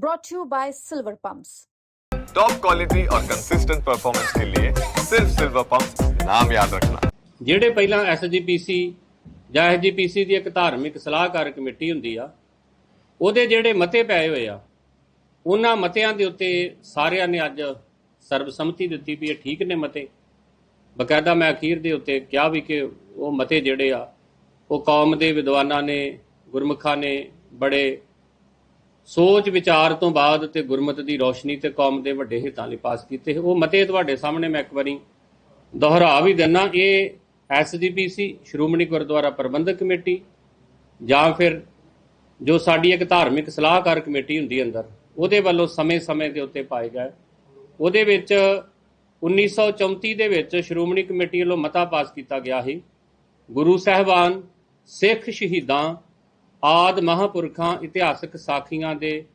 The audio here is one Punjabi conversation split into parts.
brought to you by Silver Pumps. Top quality और कंसिस्टेंट परफॉर्मेंस के लिए सिर्फ सिल्वर पंप नाम याद रखना ਜਿਹੜੇ ਪਹਿਲਾਂ ਐਸਜੀਪੀਸੀ ਜਾਂ ਐਸਜੀਪੀਸੀ ਦੀ ਇੱਕ ਧਾਰਮਿਕ ਸਲਾਹਕਾਰ ਕਮੇਟੀ ਹੁੰਦੀ ਆ ਉਹਦੇ ਜਿਹੜੇ ਮਤੇ ਪਏ ਹੋਏ ਆ ਉਹਨਾਂ ਮਤਿਆਂ ਦੇ ਉੱਤੇ ਸਾਰਿਆਂ ਨੇ ਅੱਜ ਸਰਬਸੰਮਤੀ ਦਿੱਤੀ ਵੀ ਇਹ ਠੀਕ ਨੇ ਮਤੇ ਬਕਾਇਦਾ ਮੈਂ ਅਖੀਰ ਦੇ ਉੱਤੇ ਕਿਹਾ ਵੀ ਕਿ ਉਹ ਮਤੇ ਜਿਹੜੇ ਆ ਉਹ ਕੌਮ ਦੇ ਵਿਦਵਾਨਾਂ ਨੇ ਗੁਰਮੁਖਾਂ ਨੇ ਬੜੇ ਸੋਚ ਵਿਚਾਰ ਤੋਂ ਬਾਅਦ ਤੇ ਗੁਰਮਤ ਦੀ ਰੋਸ਼ਨੀ ਤੇ ਕੌਮ ਦੇ ਵੱਡੇ ਹਿੱਤਾਂ ਲਈ ਪਾਸ ਕੀਤੇ। ਉਹ ਮਤੇ ਤੁਹਾਡੇ ਸਾਹਮਣੇ ਮੈਂ ਇੱਕ ਵਾਰੀ ਦੁਹਰਾ ਵੀ ਦਿੰਨਾ। ਇਹ ਐਸਜੀਪੀਸੀ ਸ਼੍ਰੋਮਣੀ ਗੁਰਦੁਆਰਾ ਪ੍ਰਬੰਧਕ ਕਮੇਟੀ ਜਾਂ ਫਿਰ ਜੋ ਸਾਡੀ ਇੱਕ ਧਾਰਮਿਕ ਸਲਾਹਕਾਰ ਕਮੇਟੀ ਹੁੰਦੀ ਅੰਦਰ, ਉਹਦੇ ਵੱਲੋਂ ਸਮੇਂ-ਸਮੇਂ ਦੇ ਉੱਤੇ ਪਾਏ ਗਏ। ਉਹਦੇ ਵਿੱਚ 1934 ਦੇ ਵਿੱਚ ਸ਼੍ਰੋਮਣੀ ਕਮੇਟੀ ਵੱਲੋਂ ਮਤਾ ਪਾਸ ਕੀਤਾ ਗਿਆ ਸੀ। ਗੁਰੂ ਸਾਹਿਬਾਨ, ਸਿੱਖ ਸ਼ਹੀਦਾਂ ਆਦ ਮਹਾਪੁਰਖਾਂ ਇਤਿਹਾਸਕ ਸਾਖੀਆਂ ਦੇ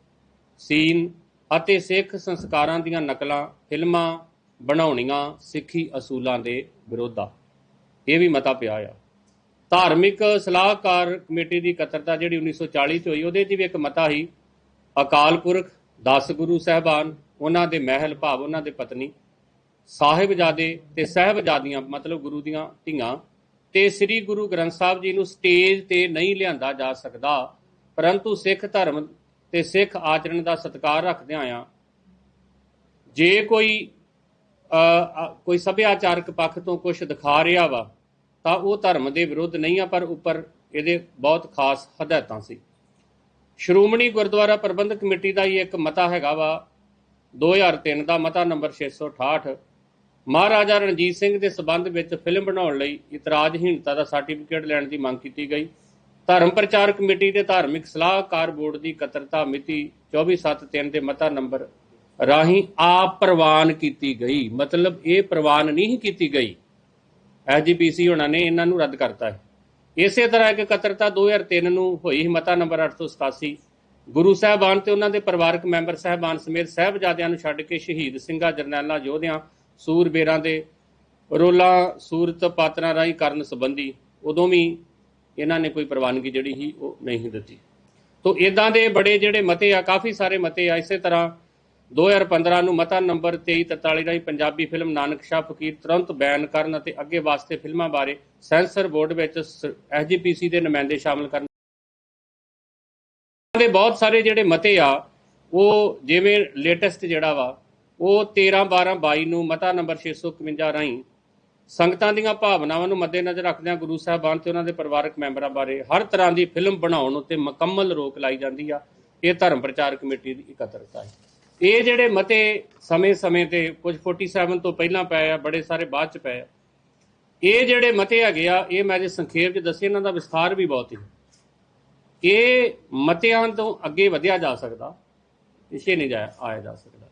ਸੀਨ ਅਤੇ ਸਿੱਖ ਸੰਸਕਾਰਾਂ ਦੀਆਂ ਨਕਲਾਂ, ਫਿਲਮਾਂ, ਬਣਾਉਣੀਆਂ ਸਿੱਖੀ ਅਸੂਲਾਂ ਦੇ ਵਿਰੋਧ। ਆ ਇਹ ਵੀ ਮਤਾ ਪਿਆ ਆ। ਧਾਰਮਿਕ ਸਲਾਹਕਾਰ ਕਮੇਟੀ ਦੀ ਇਕੱਤਰਤਾ ਜਿਹੜੀ 1940 ਚ ਹੋਈ, ਉਹਦੇ 'ਚ ਵੀ ਇੱਕ ਮਤਾ ਸੀ, ਅਕਾਲ ਪੁਰਖ, ਦਸ ਗੁਰੂ ਸਾਹਿਬਾਨ, ਉਹਨਾਂ ਦੇ ਮਹਿਲ ਭਾਵ, ਉਹਨਾਂ ਦੇ ਪਤਨੀ, ਸਾਹਿਬਜ਼ਾਦੇ ਤੇ ਸਹਿਬਜ਼ਾਦੀਆਂ, ਮਤਲਬ ਗੁਰੂ ਦੀਆਂ ਧੀਆਂ ਤੇ ਸ੍ਰੀ ਗੁਰੂ ਗ੍ਰੰਥ ਸਾਹਿਬ ਜੀ ਨੂੰ ਸਟੇਜ ਤੇ ਨਹੀਂ ਲਿਆਂਦਾ ਜਾ ਸਕਦਾ, ਪਰੰਤੂ ਸਿੱਖ ਧਰਮ ਤੇ ਸਿੱਖ ਆਚਰਣ ਦਾ ਸਤਿਕਾਰ ਰੱਖਦਿਆਂ ਆ ਜੇ ਕੋਈ ਕੋਈ ਸੱਭਿਆਚਾਰਕ ਪੱਖ ਤੋਂ ਕੁਝ ਦਿਖਾ ਰਿਹਾ ਵਾ, ਤਾਂ ਉਹ ਧਰਮ ਦੇ ਵਿਰੁੱਧ ਨਹੀਂ ਆ, ਪਰ ਉੱਪਰ ਇਹਦੇ ਬਹੁਤ ਖਾਸ ਹਦਾਇਤਾਂ ਸੀ। ਸ਼੍ਰੋਮਣੀ ਗੁਰਦੁਆਰਾ ਪ੍ਰਬੰਧਕ ਕਮੇਟੀ ਦਾ ਹੀ ਇੱਕ ਮਤਾ ਹੈਗਾ ਵਾ 2003 ਦਾ ਮਤਾ ਨੰਬਰ 668 ਮਹਾਰਾਜਾ ਰਣਜੀਤ ਸਿੰਘ ਦੇ ਸਬੰਧ ਵਿੱਚ ਫਿਲਮ ਬਣਾਉਣ ਲਈ ਇਤਰਾਜ਼ਹੀਣਤਾ ਦਾ ਸਰਟੀਫਿਕੇਟ ਲੈਣ ਦੀ ਮੰਗ ਕੀਤੀ ਗਈ। ਧਰਮ ਪ੍ਰਚਾਰ ਕਮੇਟੀ ਦੇ ਧਾਰਮਿਕ ਸਲਾਹਕਾਰ ਬੋਰਡ ਦੀ ਇਕੱਤਰਤਾ ਮਿਤੀ 24/7/3 ਦੇ ਮਤਾ ਨੰਬਰ ਰਾਹੀਂ ਆਪ ਪ੍ਰਵਾਨ ਕੀਤੀ ਗਈ। ਮਤਲਬ ਇਹ ਪ੍ਰਵਾਨ ਨਹੀਂ ਕੀਤੀ ਗਈ। ਐਸਜੀਪੀਸੀ ਉਹਨਾਂ ਨੇ ਇਹਨਾਂ ਨੂੰ ਰੱਦ ਕਰਤਾ ਹੈ। ਇਸੇ ਤਰ੍ਹਾਂ ਇੱਕ ਇਕੱਤਰਤਾ 2003 ਨੂੰ ਹੋਈ ਮਤਾ ਨੰਬਰ 887 ਗੁਰੂ ਸਾਹਿਬਾਨ ਤੇ ਉਹਨਾਂ ਦੇ ਪਰਿਵਾਰਕ ਮੈਂਬਰ ਸਾਹਿਬਾਨ ਸਮੇਤ ਸਾਹਿਬਜ਼ਾਦਿਆਂ ਨੂੰ ਛੱਡ ਕੇ ਸ਼ਹੀਦ ਸਿੰਘਾਂ ਜਰਨੈਲਾਂ ਯੋਧਿਆਂ ਸੂਰਬੇਰਾਂ ਦੇ ਰੋਲਾ ਸੂਰਤ ਪਾਤਰਾਂ ਰਾਹੀਂ ਕਰਨ ਸੰਬੰਧੀ ਉਦੋਂ ਵੀ ਇਹਨਾਂ ਨੇ ਕੋਈ ਪ੍ਰਵਾਨਗੀ ਜਿਹੜੀ ਸੀ ਉਹ ਨਹੀਂ ਦਿੱਤੀ। ਤੋਂ ਇਦਾਂ ਦੇ ਬੜੇ ਜਿਹੜੇ ਮਤੇ ਆ, ਕਾਫੀ ਸਾਰੇ ਮਤੇ ਆ, ਇਸੇ ਤਰ੍ਹਾਂ 2015 ਨੂੰ ਮਤਾ ਨੰਬਰ 2343 ਰਾਹੀਂ ਪੰਜਾਬੀ ਫਿਲਮ ਨਾਨਕ ਸ਼ਾਹ ਫਕੀਰ ਤੁਰੰਤ ਬੈਨ ਕਰਨ ਅਤੇ ਅੱਗੇ ਵਾਸਤੇ ਫਿਲਮਾਂ ਬਾਰੇ ਸੈਂਸਰ ਬੋਰਡ ਵਿੱਚ ਐਸਜੀਪੀਸੀ ਦੇ ਨੁਮਾਇੰਦੇ ਸ਼ਾਮਲ ਕਰਨ ਦੇ ਬਹੁਤ ਸਾਰੇ ਜਿਹੜੇ ਮਤੇ ਆ, ਉਹ ਜਿਵੇਂ ਲੇਟੈਸਟ ਜਿਹੜਾ ਵਾ ਉਹ 13 12 22 ਨੂੰ ਮਤਾ ਨੰਬਰ 651 ਰਾਹੀਂ ਸੰਗਤਾਂ ਦੀਆਂ ਭਾਵਨਾਵਾਂ ਨੂੰ ਮੱਦੇਨਜ਼ਰ ਰੱਖਦਿਆਂ ਗੁਰੂ ਸਾਹਿਬਾਨ ਤੇ ਉਹਨਾਂ ਦੇ ਪਰਿਵਾਰਕ ਮੈਂਬਰਾਂ ਬਾਰੇ ਹਰ ਤਰ੍ਹਾਂ ਦੀ ਫਿਲਮ ਬਣਾਉਣ ਉੱਤੇ ਮੁਕੰਮਲ ਰੋਕ ਲਾਈ ਜਾਂਦੀ ਆ। ਇਹ ਧਰਮ ਪ੍ਰਚਾਰ ਕਮੇਟੀ ਦੀ ਇਕੱਤਰਤਾ ਹੈ। ਇਹ ਜਿਹੜੇ ਮਤੇ ਸਮੇਂ-ਸਮੇਂ ਤੇ ਕੁਝ 47 ਤੋਂ ਪਹਿਲਾਂ ਪਏ ਆ, ਬੜੇ ਸਾਰੇ ਬਾਅਦ ਚ ਪਏ ਆ। ਇਹ ਜਿਹੜੇ ਮਤੇ ਹੈਗੇ ਆ, ਇਹ ਮੈਂ ਜੇ ਸੰਖੇਪ ਚ ਦੱਸੇ, ਇਹਨਾਂ ਦਾ ਵਿਸਥਾਰ ਵੀ ਬਹੁਤ ਹੈ। ਇਹ ਮਤਿਆਂ ਤੋਂ ਅੱਗੇ ਵਧਿਆ ਜਾ ਸਕਦਾ, ਪਿੱਛੇ ਨਹੀਂ ਜਾਇਆ ਆਇਆ ਜਾ ਸਕਦਾ।